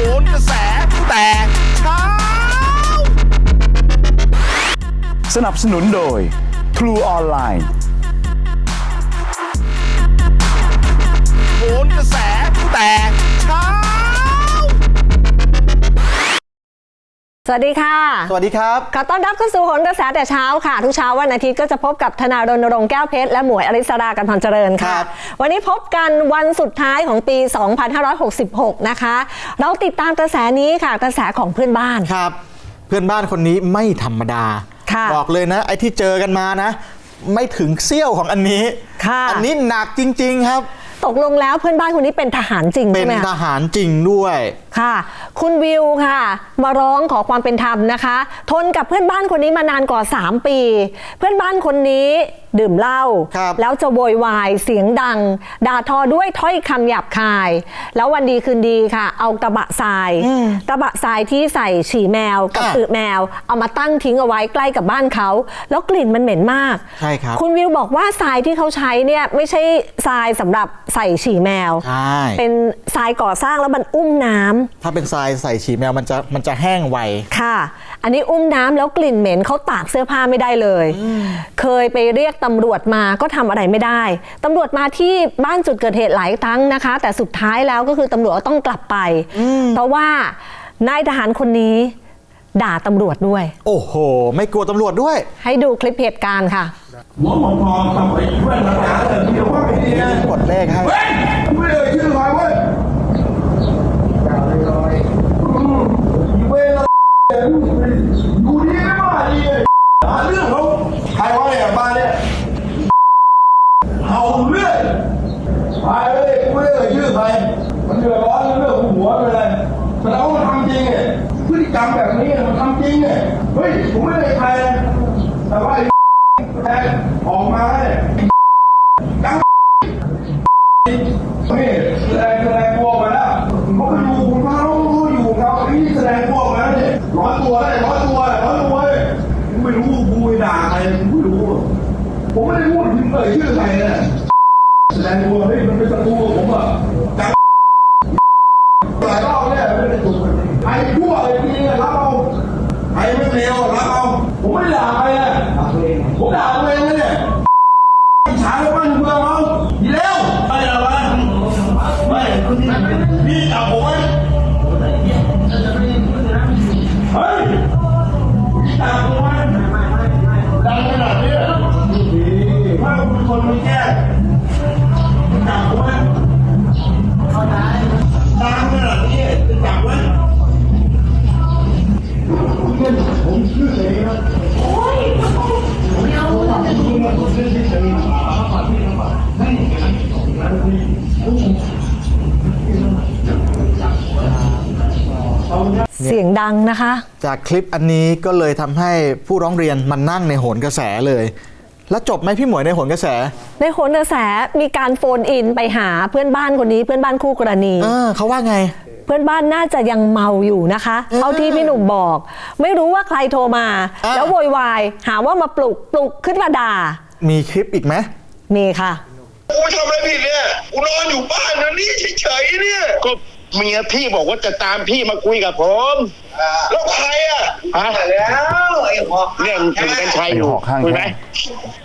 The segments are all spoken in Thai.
โหนกระแสแต่เช้า สนับสนุนโดย True Online โหนกระแสแต่ สวัสดีค่ะ สวัสดีครับ ขอต้อนรับเข้าสู่โหนกระแสแต่เช้าค่ะ ทุกเช้าวันอาทิตย์ก็จะพบกับธนารณรงค์แก้วเพชรและหมวยอริสรากันพันเจริญคค่ะรับวันนี้พบกันวันสุดท้ายของปี 2566 นะคะ เราติดตามกระแสนี้ค่ะ กระแสของเพื่อนบ้านครับ เพื่อนบ้านคนนี้ไม่ธรรมดาค่ะบอกเลยนะ ไอ้ที่เจอกันมานะ ไม่ถึงเสี้ยวของอันนี้ค่ะอันนี้หนักจริง ๆ ครับ ตกลงแล้วเพื่อนบ้านคนนี้เป็นทหารจริงเป็ใช่นไหมทคะหารจริงด้วย ค่ะ คุณวิวค่ะ มาร้องขอความเป็นธรรมนะคะ ทนกับเพื่อนบ้านคนนี้มานานกว่า 3 ปี เพื่อนบ้านคนนี้ดื่มเหล้าครับแล้วจะโวยวายเสียงดัง ด่าทอด้วยถ้อยคำหยาบคาย แล้ววันดีคืนดีค่ะ เอากระบะทรายกระบะทรายที่ใส่ฉี่แมวกับอะอึแมว เอามาตั้งทิ้งเอาไว้ใกล้กับบ้านเขา แล้วกลิ่นมันเหม็นมากใช่ครับคุณวิวบอกว่าทรายที่เขาใช้เนี่ยไม่ใช่ทรายสำหรับใส่ฉี่แมว ใช่เป็นทรายก่อสร้างแล้วมันอุ้มน้ำ ถ้าเป็นทรายใส่ฉี่แมวมันจะมันจะแห้งไว ค่ะ อันนี้อุ้มน้ำแล้วกลิ่นเหม็นเขาตากเสื้อผ้าไม่ได้เลย เคยไปเรียกตำรวจมาก็ทำอะไรไม่ได้ตำรวจมาที่บ้านจุดเกิดเหตุหลายครั้งนะคะ แต่สุดท้ายแล้วก็คือตำรวจก็ต้องกลับไป เพราะว่านายทหารคนนี้ด่าตำรวจด้วย โอ้โห ไม่กลัวตำรวจด้วย ให้ดูคลิปเหตุการณ์ค่ะหัวหมองทองทำไปเพื่อนรักษาเลยเดี๋ยวว่าไปดีนะกดเลขให้ เฮ้ยไม่เลยชื่อใครเว้ยอย่าเลยลอยอืมอีเวลาดูดีไม่มาดีเลยหาเรื่องเขาใครวะเนี่ยบ้านเนี่ยเอาเรื่องไปเลยกู ไม่ได้เอ่ยชื่อใครมันเดือดร้อนเรื่องหัวไปเลยแสดงว่ามันทำจริงเนี่ยพฤติกรรมแบบนี้มันทำจริงเนี่ยเฮ้ยผมไม่ได้ใครเลยแต่ว่าไอ้แทงออกมาเนี่ย ดังนะคะ จากคลิปอันนี้ก็เลยทำให้ผู้ร้องเรียนมานั่งในโหนกระแสเลย แล้วจบไหมพี่หมวยในโหนกระแส ในโหนกระแสมีการโฟนอินไปหาเพื่อนบ้านคนนี้เพื่อนบ้านคู่กรณี เออเขาว่าไง เพื่อนบ้านน่าจะยังเมาอยู่นะคะเท่าที่พี่หนุ่มบอก ไม่รู้ว่าใครโทรมา อะ แล้วโวยวายหาว่ามาปลุกปลุกขึ้นมาด่ามีคลิปอีกไหมมีค่ะ กูไม่ทำอะไรผิดเนี่ย กูนอนอยู่บ้านนะนี่เฉยๆเนี่ย ก็เมียพี่บอกว่าจะตามพี่มาคุยกับผม แล้วใครอะฮะแล้วไอ้หอกเรื่องหนุ่มกัญชัยอยู่หอกข้างคุยไหม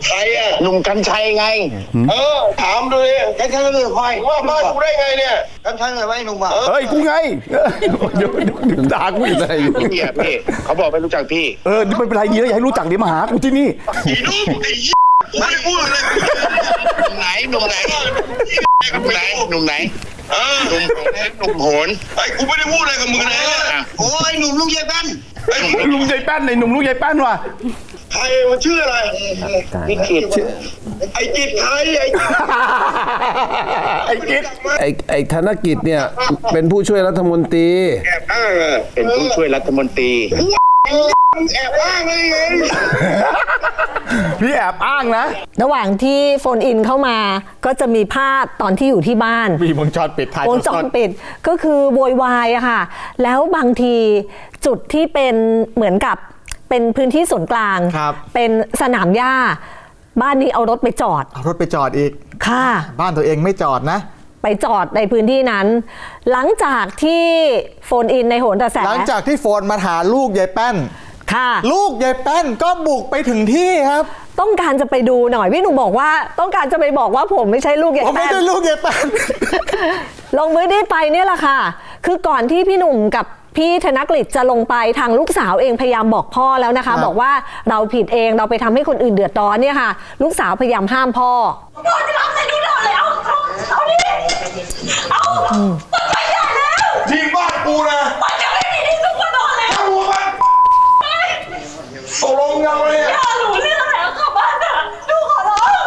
ใครอะหนุ่มกัญชัยไง เออ ถามดูดิกันชัยเรื่องใครว่าบ้านกูได้ไงเนี่ยกันชัยอะไรหนุ่มอะเฮ้ยกูไงเดี๋ยวเดี๋ยวเดี๋ยวด่ากูอีกอะไรอยู่พี่อะพี่เขาบอกไม่รู้จักพี่ เออนี่ไม่เป็นไรดีแล้วอย่าให้รู้จักเดี๋ยวมาหากูที่นี่ ไอ้นุ่มไอ้ยี่กูไม่ได้พูดเลยหนุ่มไหนหนุ่มไหนหนุ่มไหนหนุ่มไหนเออหนุ่มหนุ่มโหนไอ้กูไม่ได้พูดอะไรกับมึงนะอะโอ้ยหนุ่มลุงยายแป้นไอ้ลุงยายแป้นในหนุ่มลุงยายแป้นว่ะใครมันชื่ออะไรพี่ขิดไอ้จิตใครไอ้จิตไอ้กิ๊ดไอ้ไอ้ธนกิจเนี่ยเป็นผู้ช่วยรัฐมนตรีแอบอ้างอะเป็นผู้ช่วยรัฐมนตรี แอบอ้างอะไรไงพี่แอบอ้างนะ ระหว่างที่โฟนอินเข้ามาก็จะมีภาพตอนที่อยู่ที่บ้าน มีวงจรปิดถ่ายวงจรปิดก็คือโวยวายอะค่ะ แล้วบางทีจุดที่เป็นเหมือนกับเป็นพื้นที่ส่วนกลางครับเป็นสนามหญ้า บ้านนี้เอารถไปจอด เอารถไปจอดอีก ค่ะ บ้านตัวเองไม่จอดนะ ไปจอดในพื้นที่นั้น หลังจากที่โฟนอินในโหนกระแสหลังจากที่โฟนมาหาลูกยายแป้น ค่ะ ลูกยายแป้นก็บุกไปถึงที่ครับ ต้องการจะไปดูหน่อย พี่หนุ่มบอกว่า ต้องการจะไปบอกว่าผมไม่ใช่ลูกยายผมไม่แป้นได้ลูกยายแป้น ลงพื้นที่ไปเนี่ยแหละค่ะ คือก่อนที่พี่หนุ่มกับพี่ธนกฤษจะลงไปทางลูกสาวเองพยายามบอกพ่อแล้วนะครัคะบบอกว่าเราผิดเองเราไปทำให้คนอื่นเดือดร้อนเนี่ยค่ะ ลูกสาวพยายามห้ามพ่อ พ่อจะรับใส่ดูหน่อยเลยเอาเอาเอาดิ เอามันไปใหญ่แล้วทีมบ้านกูนะมันจะไม่มีที่ซุกหัวนอนแล้วเอาหัวมันตกลงยังไงอะอย่าหนูเรื่องอะไรกลับบ้านเถอะดูขอร้อง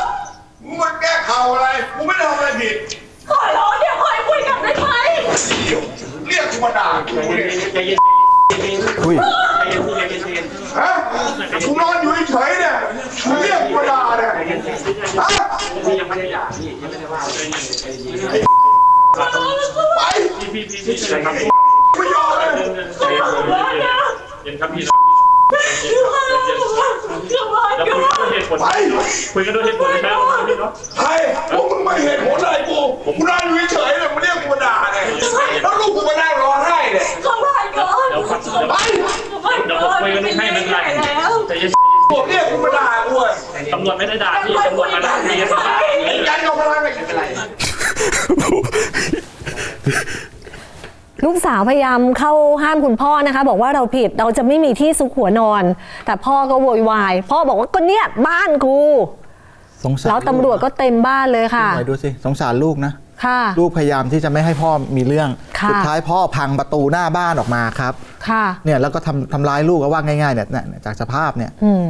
มึงมาแก้ข่าวอะไรกูไม่ได้ทำอะไรผิดขอร้องเดี๋ยวคอยคุยกันได้ไหมเรียกกูมาด่ากูเนี่ยอุ้ยฮะกูนอนอยู่เฉยๆเนี่ยมึงเรียกกูมาด่าเนี่ยฮะไปไม่ยอมเลย ขอร้องนะเย็นครับพี่ดูขอร้องกลับบ้านแล้วกลับคุยบ้านกันด้วยเหตุผลไปคุยกันด้วยเหตุผลนะครับพี่เนาะใครพวกมึงไม่เห็นผลอะไรกูกูนอนอยู่เฉยๆเนี่ยมึงเรียกกูมาด่าเนี่ยแล้วลูกกูมานั่งร้องไห้เนี่ยกลับบ้านก่อนเดี๋ยวครับไปกลับบ้านเดี๋ยวก่ผมอนคุยกันเป็นให้เรื่ไม่องเป็นไรใหญ่แล้วแต่ยังพวกเรียกกูมาด่ากูอะตำรวจไม่ได้ด่าพี่ตำรวจมาด่าพี่ครับยันยอมพลังไม่เป็นไร ลูกสาวพยายามเข้าห้ามคุณพ่อนะคะ บอกว่าเราผิดเราจะไม่มีที่ซุกหัวนอน แต่พ่อก็โวยวาย พ่อบอกว่าก็เนี่ยบ้านกู สงสารแล้วตำรวจก็เต็มบ้านเลยค่ะไหนดูสิ สงสารลูกนะ ค่ะ ลูกพยายามที่จะไม่ให้พ่อมีเรื่อง ค่ะ สุดท้ายพ่อพังประตูหน้าบ้านออกมาครับ ค่ะ เนี่ยแล้วก็ทำทำร้ายลูกก็ว่าง่ายๆเนี่ยเนี่ยจากสภาพเนี่ยอืม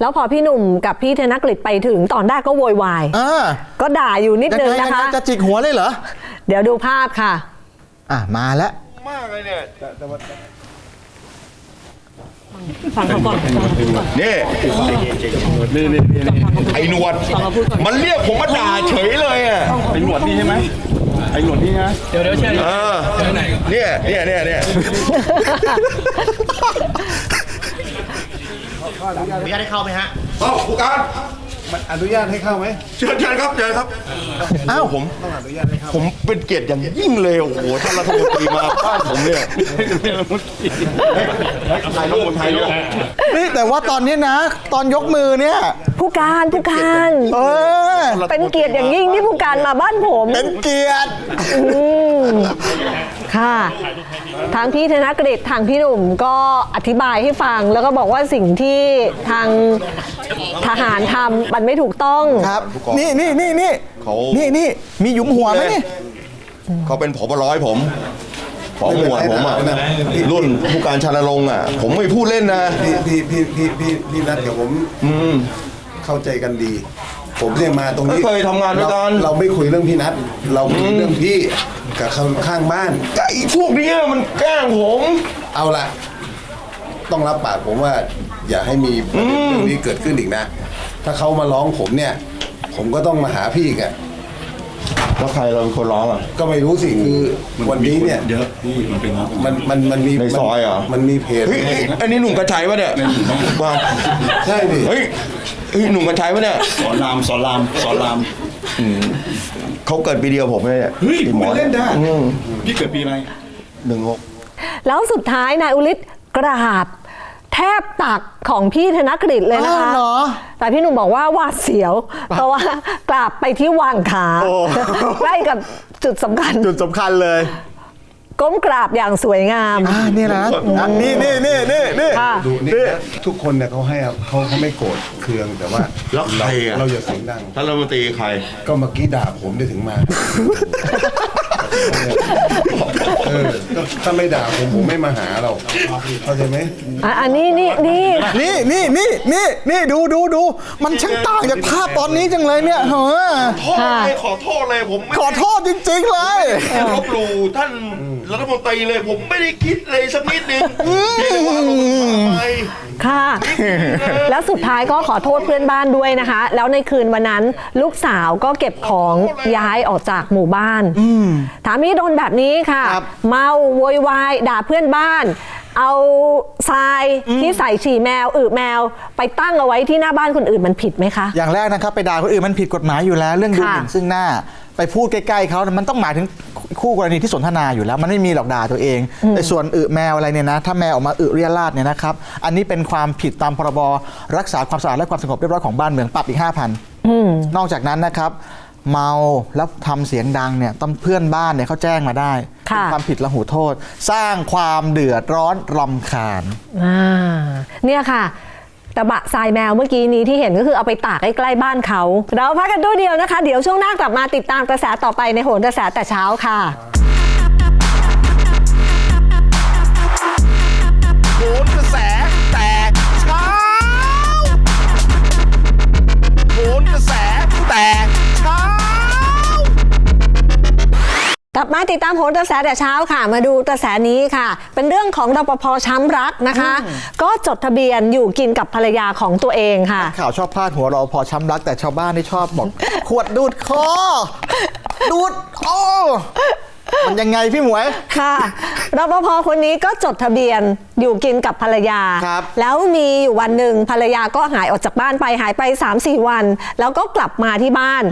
แล้วพอพี่หนุ่มกับพี่ธนกฤษไปถึงตอนแรกก็โวยวายเออก็ด่าอยู่นิดยังนึงไงนะยังไงคะ จะจิกหัวเลยเหรอ เดี๋ยวดูภาพค่ะ อะมาแล้ว มากเลยเนี่ย ฟังเขาก่อนนี่ไอ้หนวด มันเรียกผมมาด่าเฉยเลยอะไอ้หนวดนี่ใช่ไหมไอ้หนวดนี่นะเดี๋ยวเดี๋ยวเชื่อเออเนี่ยเนี่ยเนี่ยเนี่ยอนุญาตให้เข้าไหมฮะเอ้าผู้การ อนุญาตให้เข้าไหมเชิญเชิญครับเชิญครับ อ้าวผมผมเป็นเกียรติอย่างยิ่งเลย โอ้โห ท่านรัฐมนตรีมาบ้านผมเนี่ยถ่ายรูปถ่ายรูปนี่แต่ว่าตอนนี้นะ ตอนยกมือเนี่ย ผู้การผู้การ เออ เป็นเกียรติอย่างยิ่งที่ผู้การมาบ้านผม เป็นเกียรติอืม ค่ะ ทางพี่ธนกฤษทางพี่หนุ่มก็อธิบายให้ฟัง แล้วก็บอกว่าสิ่งที่ทางทหารทำมันไม่ถูกต้อง ครับ นี่นี่นี่นี่เขานี่นี่มีหยุมหัวไหมนี่ เขาเป็นผบร้อยผมผอหมวดผมอะรุ่นผู้การชาลรงค์อะ ผมไม่พูดเล่นนะ พี่พี่พี่พี่พี่พี่นัดกับผม อืมเข้าใจกันดี ผมเนี่ยมาตรงนี้ไม่เคยทำงานด้วยกัน เราเราไม่คุยเรื่องพี่นัดเราคุยเรื่องพี่กับข้างข้างบ้านไอ้พวกเนี้ยมันแกล้งผม เอาละต้องรับปากผมว่า อย่าให้มีประเด็นเรื่องนี้เกิดขึ้นอีกนะ ถ้าเขามาร้องผมเนี่ย ผมก็ต้องมาหาพี่อีกอะ แล้วใครเราเป็นคนร้องอะ ก็ไม่รู้สิคือวันนี้เนี่ยเยอะพี่มันเป็นมันมันมันมีในซอยเหรอ มันมีเพจเฮ้ยเฮ้ยอันนี้หนุ่มกระชัยวะเนี่ยมาใช่ดิเฮ้ยเฮ้ยหนุ่มกระชัยวะเนี่ยสอนรามสอนรามสอนรามเขาเกิดปีเดียวผมเลยเนี่ยเฮ้ยไอ้หมอไม่เล่นได้อืมพี่เกิดปีอะไรหนึ่งหก แล้วสุดท้ายนายอุลิศกราบแทบตักของพี่ธนกฤษเลยนะคะอ้าวเหรอ แต่พี่หนุ่มบอกว่าหวาดเสียว เพราะว่ากราบไปที่วางขาโอ้ ใกล้กับจุดสำคัญ จุดสำคัญเลยก้มกราบอย่างสวยงาม อ่านี่นะอะนี่นี่นี่นี่นี่ ค่ะ ดูนี่นะทุกคนเนี่ยเขาให้อะเขาเขาไม่โกรธเคืองแต่ว่าแล้วใครอะเราอย่าเสียงดัง ท่านรัฐมนตรีใคร ก็เมื่อกี้ด่าผมได้ถึงมา เออก็ถ้าไม่ด่าผมผมไม่มาหาเราเข้าใจไหมอะอันนี้นี่นี่นี่นี่นี่นี่นี่ดูดูดูมันช่างต่างจากภาพตอนนี้จังเลยเนี่ยเฮ้อโทษเลยขอโทษเลยผมไม่ขอโทษจริง ๆ เลยได้ลบหลู่ท่าน รัฐมนตรีเลยผมไม่ได้คิดเลยสักนิดนึงเพียงแต่ว่าลงมาไป ค่ะ แล้วสุดท้ายก็ขอโทษเพื่อนบ้านด้วยนะคะ แล้วในคืนวันนั้นลูกสาวก็เก็บของย้ายออกจากหมู่บ้านถามีโดนแบบนี้ค่ะ ครับ เมาโวยวายด่าเพื่อนบ้าน เอาทรายที่ใส่ฉี่แมวอึแมว ไปตั้งเอาไว้ที่หน้าบ้านคนอื่นมันผิดไหมคะ อย่างแรกนะครับไปด่าคนอื่นมันผิดกฎหมายอยู่แล้ว เรื่องดูหค่ะมิ่นซึ่งหน้า ไปพูดใกล้ๆเขามันต้องหมายถึงคู่กรณีที่สนทนาอยู่แล้ว มันไม่มีหรอกด่าตัวเองแต่ส่วนอึแมวอะไรเนี่ยนะถ้าแมวออกมาอึเรียราดเนี่ยนะครับอันนี้เป็นความผิดตามพรบรักษาความสะอาดและความสงบเรียบร้อยของบ้านเมืองปรับอีก5,000นอกจากนั้นนะครับเมาแล้วทำเสียงดังเนี่ยต้องเพื่อนบ้านเนี่ยเขาแจ้งมาได้ค่ะเป็นความผิดละหูโทษ สร้างความเดือดร้อนรำคาญอ่าเนี่ยค่ะ กระบะทรายแมวเมื่อกี้นี้ที่เห็นก็คือเอาไปตากใกล้ๆบ้านเขา เราพักกันด้วยเดียวนะคะ เดี๋ยวช่วงหน้ากลับมาติดตามกระแสต่อไปในโหนกระแสแต่เช้าค่ะ กลับมาติดตามโหนกระแสแต่เช้าค่ะ มาดูกระแสนี้ค่ะ เป็นเรื่องของรปภช้ำรักนะคะ ก็จดทะเบียนอยู่กินกับภรรยาของตัวเองค่ะ ข่าวชอบพาดหัวเราพอช้ำรัก แต่ชาวบ้านที่ชอบบอก ขวดดูดคอดูดโอ้ มันยังไงพี่หมวย ค่ะรปภคนนี้ก็จดทะเบียนอยู่กินกับภรรยา ครับแล้วมีอยู่วันหนึ่งภรรยาก็หายออกจากบ้านไปหายไป 3-4 วัน แล้วก็กลับมาที่บ้าน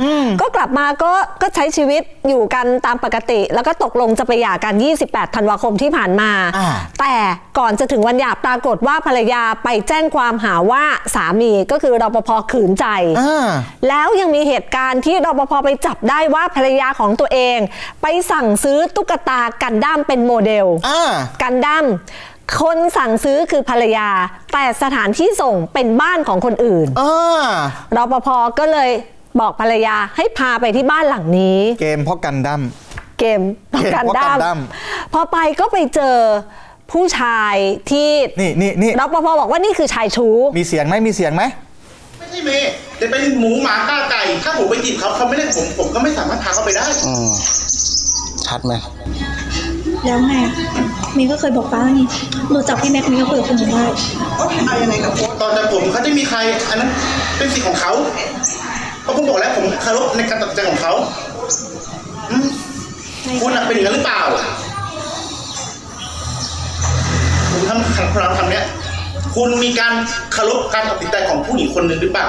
ก็กลับมาก็ก็ใช้ชีวิตอยู่กันตามปกติ แล้วก็ตกลงจะไปหย่ากัน 28 ธันวาคมที่ผ่านมา อ่า แต่ก่อนจะถึงวันหย่าปรากฏว่าภรรยาไปแจ้งความหาว่าสามีก็คือรปภขืนใจ อ่า แล้วยังมีเหตุการณ์ที่รปภไปจับได้ว่าภรรยาของตัวเอง ไปสั่งซื้อตุ๊กตากันดั้มเป็นโมเดล อ่า กันดั้มคนสั่งซื้อคือภรรยา แต่สถานที่ส่งเป็นบ้านของคนอื่นอ่า รปภก็เลยบอกภรรยาให้พาไปที่บ้านหลังนี้ เกมเพราะกันดั้ม เกมเกมกันเพราะดั้กันดั้ม มพอไปก็ไปเจอผู้ชายที่นี่นี่นี่รปภบอกว่านี่คือชายชู้ มีเสียงไหมมีเสียงไหม ไม่ใช่เมย์แต่เป็นหมูหมาก้าไก่ ถ้าผมไปจีบเขาเขาไม่ได้ผมผมก็ไม่สามารถพาเขาไปได้ ชัดไหมแล้วไงมีก็เคยบอกป้าแล้วนี่รู้จักพี่แม็กมีก็คุยกับคนอื่นได้ตอนแต่ผมเขาจะมีใคร อันนั้นเป็นสิทธิ์ของเขาเพราะผมบอกแล้วผมเคารพในการตัดสินใจของเขาอืมคุณน่ะเป็นอย่างนั้นหรือเปล่าผมทำเราทำเนี้ย คุณมีการเคารพการตัดสินใจของผู้หญิงคนหนึ่งหรือเปล่า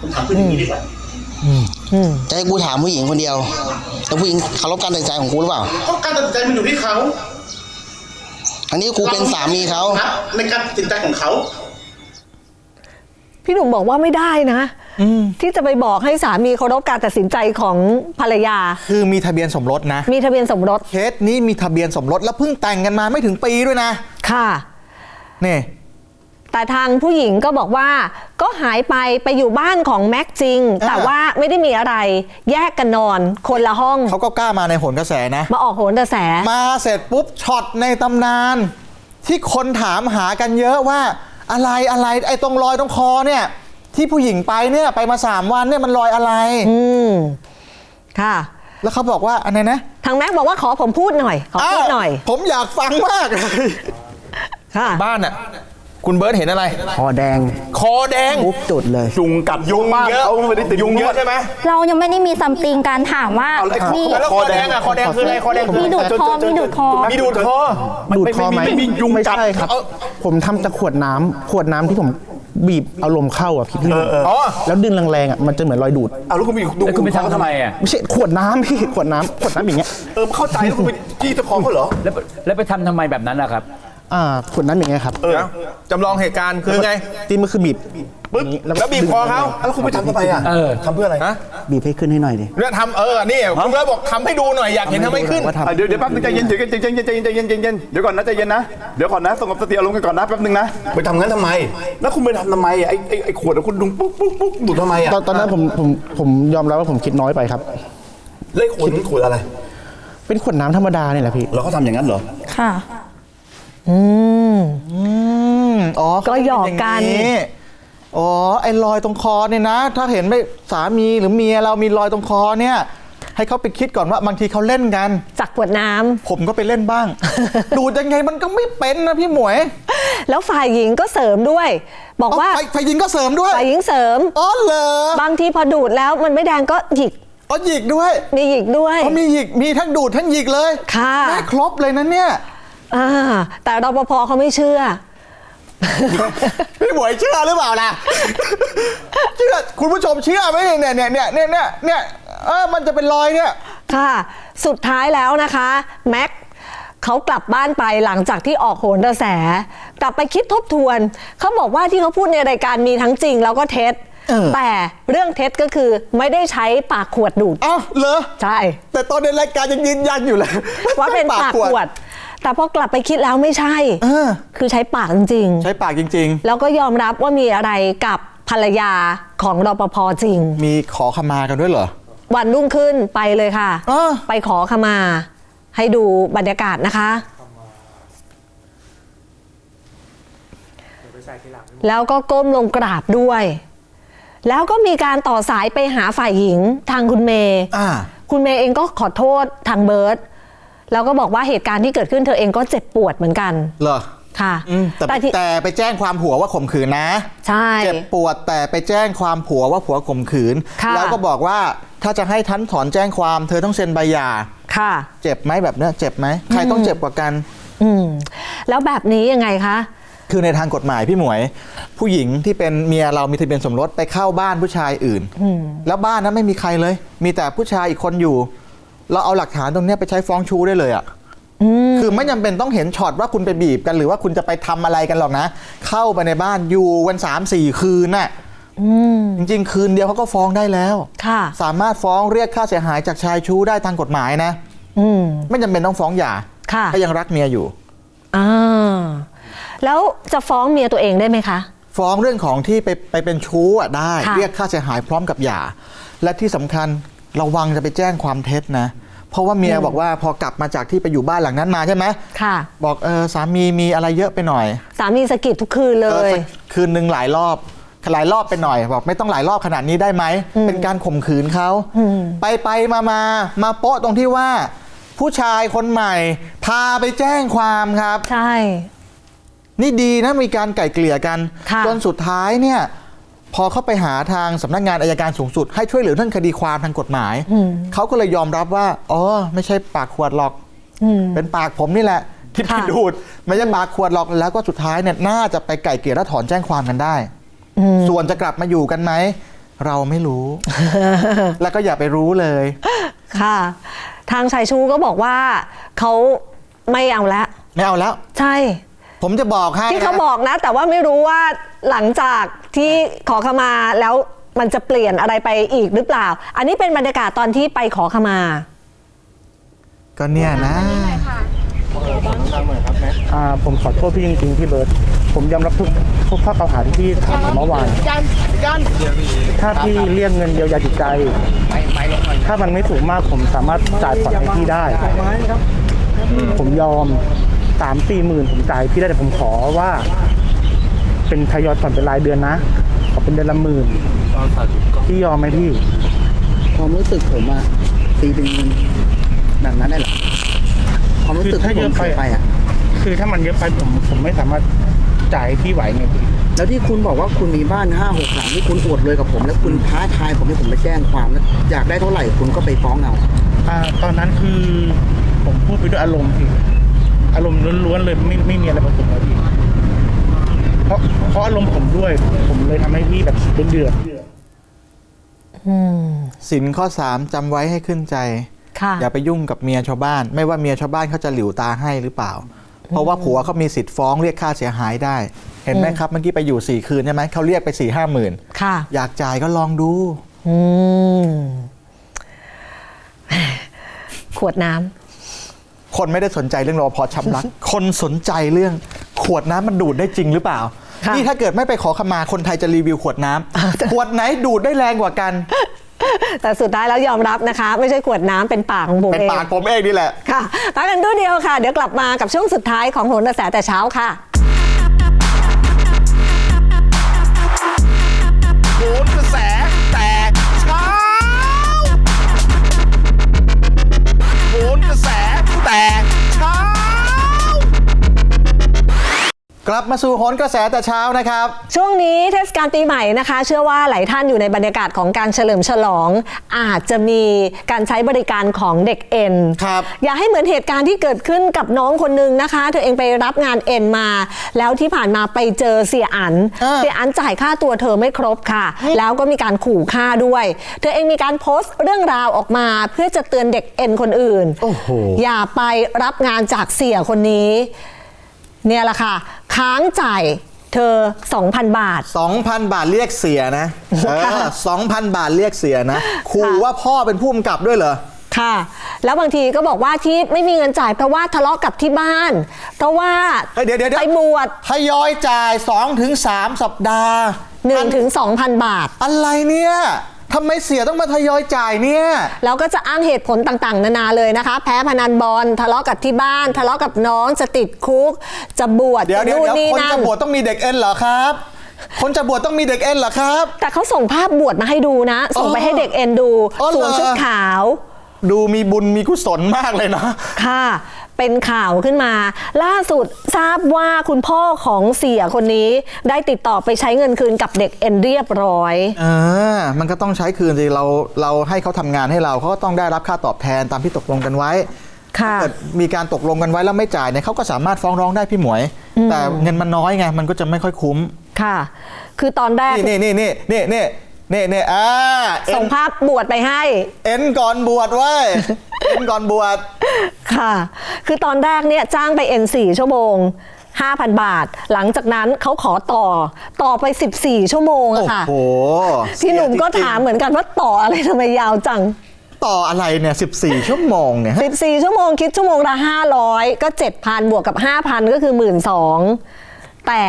ผมถามคุณอย่างนี้ดีกว่า จะให้กูถามผู้หญิงคนเดียวแต่ผู้หญิงเคารพการตัดสินใจของกูหรือเปล่า ก็การตัดสินใจมันอยู่ที่เขาอันนี้กูเป็นสามีเขาครับในการตัดสินใจของเขาพี่หนุ่มบอกว่าไม่ได้นะที่จะไปบอกให้สามีเคารพการตัดสินใจของภรรยา คือมีทะเบียนสมรสนะ มีทะเบียนสมรสเคสนี้มีทะเบียนสมรสแล้วเพิ่งแต่งกันมาไม่ถึงปีด้วยนะ ค่ะนี่ แต่ทางผู้หญิงก็บอกว่าก็หายไปไปอยู่บ้านของแม็กจริงอ่าแต่ว่าไม่ได้มีอะไรแยกกันนอนคนละห้อง เขาก็กล้ามาในโหนกระแสนะ มาออกโหนกระแส มาเสร็จปุ๊บช็อตในตำนาน ที่คนถามหากันเยอะว่าอะไรอะไรไอ้ตรงรอยตรงคอเนี่ย ที่ผู้หญิงไปเนี่ยไปมาสามวันเนี่ยมันรอยอะไร อืมค่ะ แล้วเขาบอกว่าอันไหนนะทางแม็กบอกว่าขอผมพูดหน่อยขอพูดหน่อยาผมอยากฟังมากเลยค่ะบ้านอะ คุณเบิร์ตเห็นอะไร คอแดงคอแดง ปุ๊บจุดเลย ยุงกัดยุงเยอะเขาไม่ได้ติดยุงเยอะใช่ไหมเรายังไม่ได้มีซัมติงการถามว่ามีแล้วคอแดงอะคอแดงคืออะไรคอแดงคือมีดูดคอมีดูดคอมีดูดคอดูดคอไหมไม่มียุงไม่กัดใช่ครับเอาผมทำจากขวดน้ำขวดน้ำที่ผมบีบเอาลมเข้าอะพี่พี่อ๋อ แล้วดึงแรงๆอะมันจะเหมือนรอยดูด เอาแล้วคุณไปดูคุณไปทำทำไมอะ ไม่ใช่ขวดน้ำพี่ขวดน้ำขวดน้ำอย่างเงี้ย เออเข้าใจแล้วคุณไปจี้ตะคอเขาเหรอ แล้วแล้วไปทำทำไมแบบนั้นนะครับ อ่าขวดน้ำอย่างเงี้ยครับเออจำลองเหตุการณ์คือไงที่มันคือบีบปึ๊บอย่างงี้แล้วบีบคอเขา แล้วคุณไปทำทำไมอะเออทำเพื่ออะไรฮะบีบให้ขึ้นให้หน่อยดิเนี่ยทำเออนี่คุณเบิร์ตบอกทำให้ดูหน่อยอยากเห็นทำให้ขึ้น ว่าทำ อะเดี๋ยวเดี๋ยวแป๊บนึงใจเย็นเดี๋ยวใจเย็นใจเย็นใจเย็นใจเย็นใจเย็นเดี๋ยวก่อนนะใจเย็นนะเดี๋ยวก่อนนะสงบสติอารมณ์กันก่อนนะแป๊บนึงนะไปทำงั้นทำไม แล้วคุณไปทำทำไมไอ้ไอ้ไอ้ขวดอะคุณดุงปุ๊บปุ๊บปุ๊บดูดทำไมอะตอนตอนนั้นผมผมผมยอมรับว่าผมคิดน้อยไปครับ แล้วไอ้ขวดมันขวดอะไรเป็นขวดน้ำธรรมดาเนี่ยแหละพี่แล้วเขาทำอย่างนั้นเหรอ ค่ะ อืม อืมอ๋อก็หยอกกัน เขาเป็อย่างอ๋อไอ้รอยตรงคอเนี่ยนะ ถ้าเห็นไม่สามีหรือเมียเรามีรอยตรงคอเนี่ย ให้เขาไปคิดก่อนว่าบางทีเขาเล่นกันจากขวดน้ำ ผมก็ไปเล่นบ้าง ดูดยังไงมันก็ไม่เป็นนะพี่หมวยแล้วฝ่ายหญิงก็เสริมด้วย บอกว่าไฟไฟยิงก็เสริมด้วย ฝ่ายหญิงเสริม อ๋อเหรอบางทีพอดูดแล้วมันไม่แดงก็หยิกอ๋อหยิกด้วยมีหยิกด้วยอ๋อมีหยิกมีทั้งดูดทั้งหยิกเลยค่ะได้ครบเลยนะเนี่ย อ่าแต่รปภเขาไม่เชื่อ พี่หมวยเชื่อหรือเปล่าล่ะ เชื่อคุณผู้ชมเชื่อไหมเนี่ยเนี่ยเนี่ยเนี่ยเนี่ยเนี่ยเออมันจะเป็นรอยเนี่ย ค่ะ สุดท้ายแล้วนะคะแม็กเขากลับบ้านไปหลังจากที่ออกโหนกระแส กลับไปคิดทบทวน เขาบอกว่าที่เขาพูดในรายการมีทั้งจริงแล้วก็เท็จ เออ แต่เรื่องเท็จก็คือไม่ได้ใช้ปากขวดดูด เอ้าเหรอ ใช่ แต่ตอนในรายการยังยืนยันอยู่เลยว่าเป็นปากขวด แต่พอกลับไปคิดแล้วไม่ใช่ เออ คือใช้ปากจริงใช้ปากจริง ๆ แล้วก็ยอมรับว่ามีอะไรกับภรรยาของรปภจริง ๆ มีขอขมากันด้วยเหรอ วันรุ่งขึ้นไปเลยค่ะอ้อไปขอขมา ให้ดูบรรยากาศนะคะ แล้วก็ก้มลงกราบด้วย แล้วก็มีการต่อสายไปหาฝ่ายหญิงทางคุณเมย์ อ่า คุณเมย์เองก็ขอโทษทางเบิร์ต แล้วก็บอกว่าเหตุการณ์ที่เกิดขึ้นเธอเองก็เจ็บปวดเหมือนกัน เหรอค่ะ อืมแต่แต่ที่ แต่ไปแจ้งความผัวว่าข่มขืนนะ ใช่ เจ็บปวดแต่ไปแจ้งความผัวว่าผัวข่มขืน ค่ะ แล้วก็บอกว่าถ้าจะให้ทันถอนแจ้งความเธอต้องเซ็นใบหย่า ค่ะ เจ็บไหมแบบเนี้ยเจ็บไหมใครต้องเจ็บกว่ากัน อืม แล้วแบบนี้ยังไงคะ คือในทางกฎหมายพี่หมวย ผู้หญิงที่เป็นเมียเรามีทะเบียนสมรสไปเข้าบ้านผู้ชายอื่น แล้วบ้านนั้นไม่มีใครเลย มีแต่ผู้ชายอีกคนอยู่ เราเอาหลักฐานตรงเนี้ยไปใช้ฟ้องชู้ได้เลยอะ่ะคือไม่จำเป็นต้องเห็นช็อตว่าคุณไปบีบกันหรือว่าคุณจะไปทำอะไรกันหรอกนะ เข้าไปในบ้านอยู่วันสามสี่คืนน่ะจริงๆ คืนเดียวเขาก็ฟ้องได้แล้วค่ะ สามารถฟ้องเรียกค่าเสียหายจากชายชู้ได้ทางกฎหมายนะอืมไม่จำเป็นต้องฟ้องหย่าค่ะถ้ายังรักเมียอยู่อ่าแล้วจะฟ้องเมียตัวเองได้ไหมคะ ฟ้องเรื่องของที่ไปไปเป็นชู้อะได้ค่ะเรียกค่าเสียหายพร้อมกับหย่า และที่สำคัญ ระวังจะไปแจ้งความเท็จนะ เพราะว่าเมียบอกว่าพอกลับมาจากที่ไปอยู่บ้านหลังนั้นมาใช่ไหมค่ะ บอกเออสามีมีอะไรเยอะไปหน่อย สามีสะกิดทุกคืนเลเออย สักคืนหนึ่งหลายรอบหลายรอบไปหน่อย บอกไม่ต้องหลายรอบขนาดนี้ได้ไหม เป็นการข่มขืนเขาไปไปมามามาโป๊ะตรงที่ว่า ผู้ชายคนใหม่ พาไปแจ้งความครับ ใช่ นี่ดีนะมีการไก่เกลี่ยกัน ค่ะ จนสุดท้ายเนี่ย พอเข้าไปหาทางสำนักงานอายการสูงสุด ให้ช่วยเหลือเรื่องคดีความทางกฎหมาย เขาก็เลยยอมรับว่า อ๋อ ไม่ใช่ปากขวดหรอก เป็นปากผมนี่แหละ ที่ไปค่ะดูดไม่ใช่ปากขวดหรอกแล้วก็สุดท้ายเนี่ยน่าจะไปไก่เกลี่ยและถอนแจ้งความกันได้ ส่วนจะกลับมาอยู่กันไหม เราไม่รู้ แล้วก็อย่าไปรู้เลย ค่ะ ทางชายชูก็บอกว่าเขาไม่เอาแล้ว ไม่เอาแล้ว ใช่ผมจะบอกให้ที่เขานะบอกนะ แต่ว่าไม่รู้ว่า หลังจากที่ขอขมาแล้วมันจะเปลี่ยนอะไรไปอีกหรือเปล่า อันนี้เป็นบรรยากาศตอนที่ไปขอขมา ก็เนี่ยนะ อ่าผมขอโทษพี่จริงๆพี่เบิร์ตผมยอมรับทุกทุกข้อกล่าวหาที่พี่ทำผมเมื่อวานถ้าพี่เรียกเงินเยียวยาจิตใจ ถ้ามันไม่สูงมากผมสามารถจ่ายผ่อนให้พี่ได้ ผมยอมสามสี่หมื่นผมจ่ายพี่ได้แต่ผมขอว่า เป็นทยอยผ่อนเป็นรายเดือนนะขอเป็นเดือนละหมื่นพี่ยอมไหมพี่ ความรู้สึกผมอะตีเป็นเงินแบบนั้นได้เหรอความรู้สึกคือถ้าที่เยผอะมไปเคยไปอะคือถ้ามันเยอะไปผมผมไม่สามารถจ่ายให้พี่ไหวไงพี่แล้วที่คุณบอกว่าคุณมีบ้านห้าหกหลังที่คุณอวดเลยกับผม แล้วคุณท้าทายผมให้ผมไปแจ้งความแล้วอยากได้เท่าไหร่คุณก็ไปฟ้องเอาอ่าตอนนั้นคือผมพูดไปด้วยอารมณ์พี่อารมณ์ล้วนๆเลยไม่ไม่มีอะไรผสมเลยพี่ เพราะเพราะอารมณ์ผมด้วย ผมเลยทำให้พี่แบบเป็นเดือด สินข้อ 3จำไว้ให้ขึ้นใจ ค่ะ อย่าไปยุ่งกับเมียชาวบ้าน ไม่ว่าเมียชาวบ้านเขาจะหลิวตาให้หรือเปล่า เพราะว่าผัวเขามีสิทธิ์ฟ้องเรียกค่าเสียหายได้ เห็นไหมครับเมื่อกี้ไปอยู่สี่คืนใช่ไหมเขาเรียกไปสี่ห้าหมื่นค่ะ อยากจ่ายก็ลองดู อืม ขวดน้ำ คนไม่ได้สนใจเรื่องรอพอช้ำรัก คนสนใจเรื่องข วดน้ำมันดูดได้จริงหรือเปล่า ค่ะ นี่ถ้าเกิดไม่ไปขอขมาคนไทยจะรีวิวขวดน้ำขวดไหนดูดได้แรงกว่ากัน แต่สุดท้ายแล้วยอมรับนะคะ ไม่ใช่ขวดน้ำเป็นปากของผมเป็นเองปากผมเองนี่แหละ ค่ะพักกันดูเดียวค่ะ เดี๋ยวกลับมากับช่วงสุดท้ายของโหนกระแสแต่เช้าค่ะ โหน กระแสแต่เช้ากลับมาสู่โหนกระแสแต่เช้านะครับ ช่วงนี้เทศกาลปีใหม่นะคะ เชื่อว่าหลายท่านอยู่ในบรรยากาศของการเฉลิมฉลอง อาจจะมีการใช้บริการของเด็กเอ็นครับอย่าให้เหมือนเหตุการณ์ที่เกิดขึ้นกับน้องคนหนึ่งนะคะ เธอเองไปรับงานเอ็นมา แล้วที่ผ่านมาไปเจอเสียอันอ่า เสียอันจ่ายค่าตัวเธอไม่ครบค่ะ แล้วก็มีการขู่ฆ่าด้วย เธอเองมีการโพสต์เรื่องราวออกมา เพื่อจะเตือนเด็กเอ็นคนอื่น โอ้โห อย่าไปรับงานจากเสียคนนี้ เนี่ยแหละค่ะ ค้างจ่ายเธอ 2,000 บาท 2,000 บาทเรียกเสียนะเออ2,000 บาทเรียกเสียนะขู่ว่าพ่อเป็นผู้กำกับด้วยเหรอค่ะ แล้วบางทีก็บอกว่าที่ไม่มีเงินจ่ายเพราะว่าทะเลาะกับที่บ้าน เพราะว่าเฮ้ยเดี๋ยวเดี๋ยวเดี๋ยวไปบวชทยอยจ่าย 2-3 สัปดาห์1ถึง2,000 บาท อะไรเนี่ย ทำไมเสียต้องมาทยอยจ่ายเนี่ย แล้วก็จะอ้างเหตุผลต่างๆ นานาเลยนะคะ แพ้พนันบอลทะเลาะกับที่บ้าน ทะเลาะกับน้องจะติดคุก จะบวชเดี๋ยวจะเดี๋ยวนู่นเดี๋ยวนี่คนนั่จะนบวชต้องมีเด็กเอ็นเหรอครับ คนจะบวชต้องมีเด็กเอ็นเหรอครับ แต่เขาส่งภาพบวชมาให้ดูนะ ส่งไปอ๋อให้เด็กเอ็นดูอ๋อเหรอสวมชุดขาว ดูมีบุญมีกุศลมากเลยนะ ค่ะ เป็นข่าวขึ้นมา ล่าสุดทราบว่าคุณพ่อของเสียคนนี้ได้ติดต่อไปใช้เงินคืนกับเด็กเอ็นเรียบร้อยเออมันก็ต้องใช้คืนสิเราเราให้เขาทำงานให้เราเขาก็ต้องได้รับค่าตอบแทนตามที่ตกลงกันไว้ ค่ะเกิดมีการตกลงกันไว้แล้วไม่จ่ายเนี่ยเขาก็สามารถฟ้องร้องได้พี่หมวย แต่เงินมันน้อยไงมันก็จะไม่ค่อยคุ้ม ค่ะ คือตอนแรก นี่นี่นี่นี่นี่นี่ นี่นี่อ่าเอ็ส่นงภาพบวชไปให้ เอ็นก่อนบวชเว้ย เอ็นก่อนบวช ค่ะ คือตอนแรกเนี่ยจ้างไปเอ็น4ชั่วโมง 5,000 บาท หลังจากนั้นเขาขอต่อต่อไป 14 ชั่วโมงโอ้อะค่ะ โหพี่หนุ่มก็เสียจริงๆถามเหมือนกันว่าต่ออะไรทำไมยาวจัง ต่ออะไรเนี่ย 14 ชั่วโมงเนี่ยฮะ14 ชั่วโมงคิดชั่วโมงละ500 ก็ 7,000 บวกกับ 5,000 ก็คือ 12,000 แต่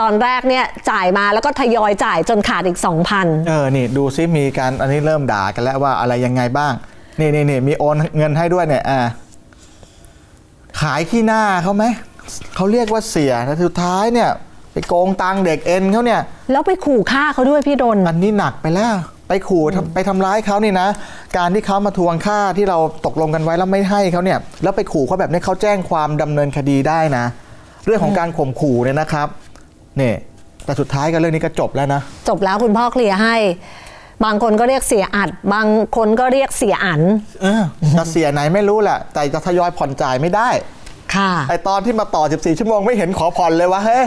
ตอนแรกเนี่ยจ่ายมาแล้วก็ทยอยจ่ายจนขาดอีก 2,000 เออ นี่ดูซิมีการอันนี้เริ่มด่ากันแล้วว่าอะไรยังไงบ้าง นี่นี่นี่มีโอนเงินให้ด้วยเนี่ยอ่าขายขี้หน้าเขาไหม เขาเรียกว่าเสียแต่สุดท้ายเนี่ย ไปโกงตังค์เด็กเอ็นเขาเนี่ย แล้วไปขู่ฆ่าเขาด้วยพี่ดน อันนี้หนักไปแล้ว ไปขู่ทำไปทำร้ายเขานี่นะ การที่เขามาทวงค่าที่เราตกลงกันไว้แล้วไม่ให้เขาเนี่ย แล้วไปขู่เขาแบบนี้เขาแจ้งความดำเนินคดีได้นะ เรื่องของการข่มขู่เนี่ยนะครับนี่แต่สุดท้ายก็เรื่องนี้ก็จบแล้วนะ จบแล้วคุณพ่อเคลียร์ให้ บางคนก็เรียกเสียอัด บางคนก็เรียกเสียอันเออจะเสียไหนไม่รู้แหละแต่จะทยอยผ่อนจ่ายไม่ได้ ค่ะไอตอนที่มาต่อ 14 ชั่วโมงไม่เห็นขอผ่อนเลยวะเฮ้ย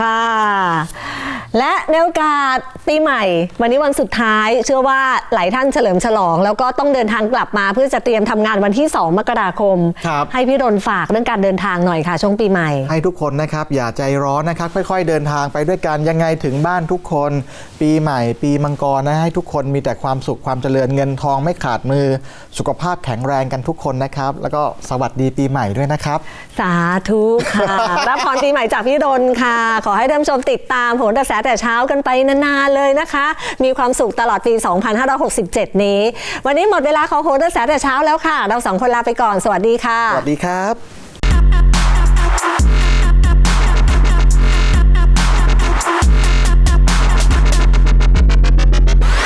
ค่ะ และในโอกาสปีใหม่ วันนี้วันสุดท้าย เชื่อว่าหลายท่านเฉลิมฉลอง แล้วก็ต้องเดินทางกลับมาเพื่อจะเตรียมทำงานวันที่ 2 มกราคม ครับ ให้พี่รนฝากเรื่องการเดินทางหน่อยค่ะ ช่วงปีใหม่ ให้ทุกคนนะครับอย่าใจร้อนนะครับ ค่อย ๆ เดินทางไปด้วยกันยังไงถึงบ้านทุกคน ปีใหม่ ปีมังกรนะให้ทุกคนมีแต่ความสุขความเจริญเงินทองไม่ขาดมือ สุขภาพแข็งแรงกันทุกคนนะครับ แล้วก็สวัสดีปีใหม่ด้วยนะครับ สาธุค่ะ รับพรปีใหม่จากพี่รนค่ะ ขอให้ท่านผู้ชมติดตามโหนกระแสแต่เช้ากันไปนานๆเลยนะคะ มีความสุขตลอดปี 2567 นี้ วันนี้หมดเวลาของโหนกระแสแต่เช้าแล้วค่ะ เราสองคนลาไปก่อน สวัสดีค่ะ สวัสดีครับ